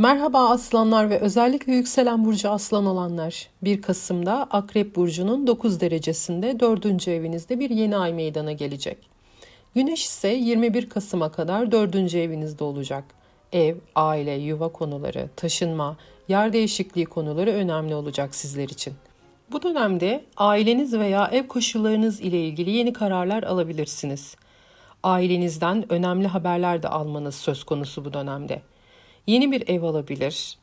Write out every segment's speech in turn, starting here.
Merhaba aslanlar ve özellikle yükselen burcu aslan olanlar. 1 Kasım'da Akrep Burcu'nun 9 derecesinde 4. evinizde bir yeni ay meydana gelecek. Güneş ise 21 Kasım'a kadar 4. evinizde olacak. Ev, aile, yuva konuları, taşınma, yer değişikliği konuları önemli olacak sizler için. Bu dönemde aileniz veya ev koşullarınız ile ilgili yeni kararlar alabilirsiniz. Ailenizden önemli haberler de almanız söz konusu bu dönemde. Yeni bir ev alabilir,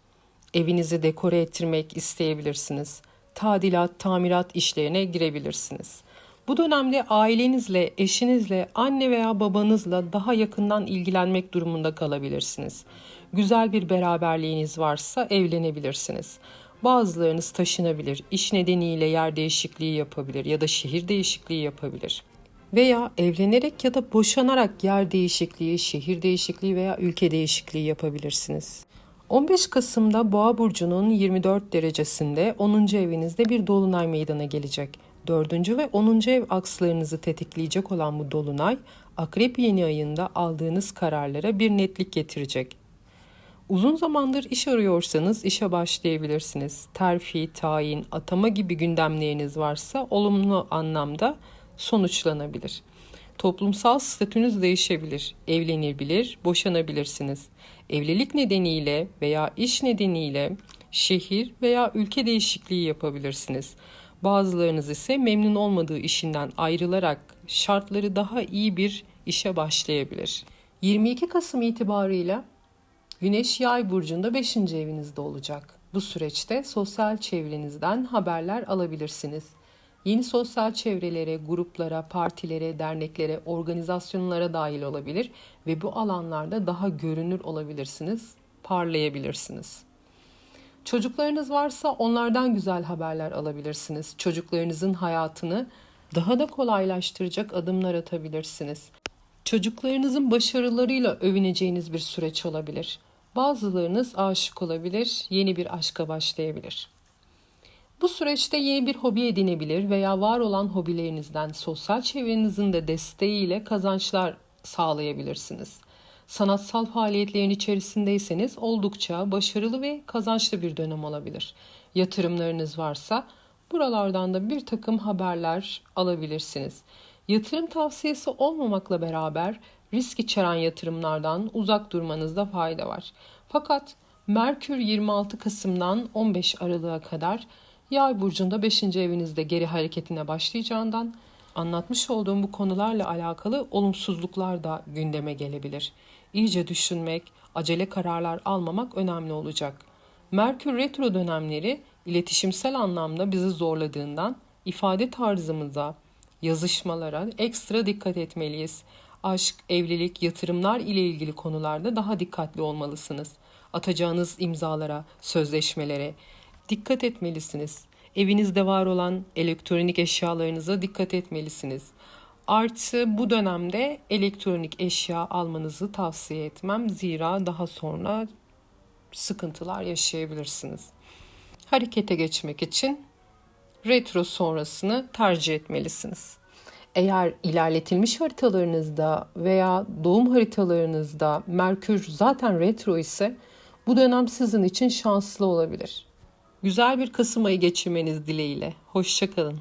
evinizi dekore ettirmek isteyebilirsiniz. Tadilat, tamirat işlerine girebilirsiniz. Bu dönemde ailenizle, eşinizle, anne veya babanızla daha yakından ilgilenmek durumunda kalabilirsiniz. Güzel bir beraberliğiniz varsa evlenebilirsiniz. Bazılarınız taşınabilir, iş nedeniyle yer değişikliği yapabilir ya da şehir değişikliği yapabilir. Veya evlenerek ya da boşanarak yer değişikliği, şehir değişikliği veya ülke değişikliği yapabilirsiniz. 15 Kasım'da Boğa burcunun 24 derecesinde 10. evinizde bir dolunay meydana gelecek. 4. ve 10. ev akslarınızı tetikleyecek olan bu dolunay Akrep yeni ayında aldığınız kararlara bir netlik getirecek. Uzun zamandır iş arıyorsanız işe başlayabilirsiniz. Terfi, tayin, atama gibi gündemleriniz varsa olumlu anlamda sonuçlanabilir. Toplumsal statünüz değişebilir, evlenebilir, boşanabilirsiniz. Evlilik nedeniyle veya iş nedeniyle şehir veya ülke değişikliği yapabilirsiniz. Bazılarınız ise memnun olmadığı işinden ayrılarak şartları daha iyi bir işe başlayabilir. 22 Kasım itibarıyla Güneş Yay burcunda 5. evinizde olacak. Bu süreçte sosyal çevrenizden haberler alabilirsiniz. Yeni sosyal çevrelere, gruplara, partilere, derneklere, organizasyonlara dahil olabilir ve bu alanlarda daha görünür olabilirsiniz, parlayabilirsiniz. Çocuklarınız varsa onlardan güzel haberler alabilirsiniz. Çocuklarınızın hayatını daha da kolaylaştıracak adımlar atabilirsiniz. Çocuklarınızın başarılarıyla övüneceğiniz bir süreç olabilir. Bazılarınız aşık olabilir, yeni bir aşka başlayabilir. Bu süreçte yeni bir hobi edinebilir veya var olan hobilerinizden sosyal çevrenizin de desteğiyle kazançlar sağlayabilirsiniz. Sanatsal faaliyetlerin içerisindeyseniz oldukça başarılı ve kazançlı bir dönem olabilir. Yatırımlarınız varsa buralardan da bir takım haberler alabilirsiniz. Yatırım tavsiyesi olmamakla beraber risk içeren yatırımlardan uzak durmanızda fayda var. Fakat Merkür 26 Kasım'dan 15 Aralık'a kadar Yay burcunda 5. evinizde geri hareketine başlayacağından anlatmış olduğum bu konularla alakalı olumsuzluklar da gündeme gelebilir. İyice düşünmek, acele kararlar almamak önemli olacak. Merkür retro dönemleri iletişimsel anlamda bizi zorladığından ifade tarzımıza, yazışmalara ekstra dikkat etmeliyiz. Aşk, evlilik, yatırımlar ile ilgili konularda daha dikkatli olmalısınız. Atacağınız imzalara, sözleşmelere dikkat etmelisiniz. Evinizde var olan elektronik eşyalarınıza dikkat etmelisiniz. Artı bu dönemde elektronik eşya almanızı tavsiye etmem. Zira daha sonra sıkıntılar yaşayabilirsiniz. Harekete geçmek için retro sonrasını tercih etmelisiniz. Eğer ilerletilmiş haritalarınızda veya doğum haritalarınızda Merkür zaten retro ise bu dönem sizin için şanslı olabilir. Güzel bir Kasım ayı geçirmeniz dileğiyle. Hoşçakalın.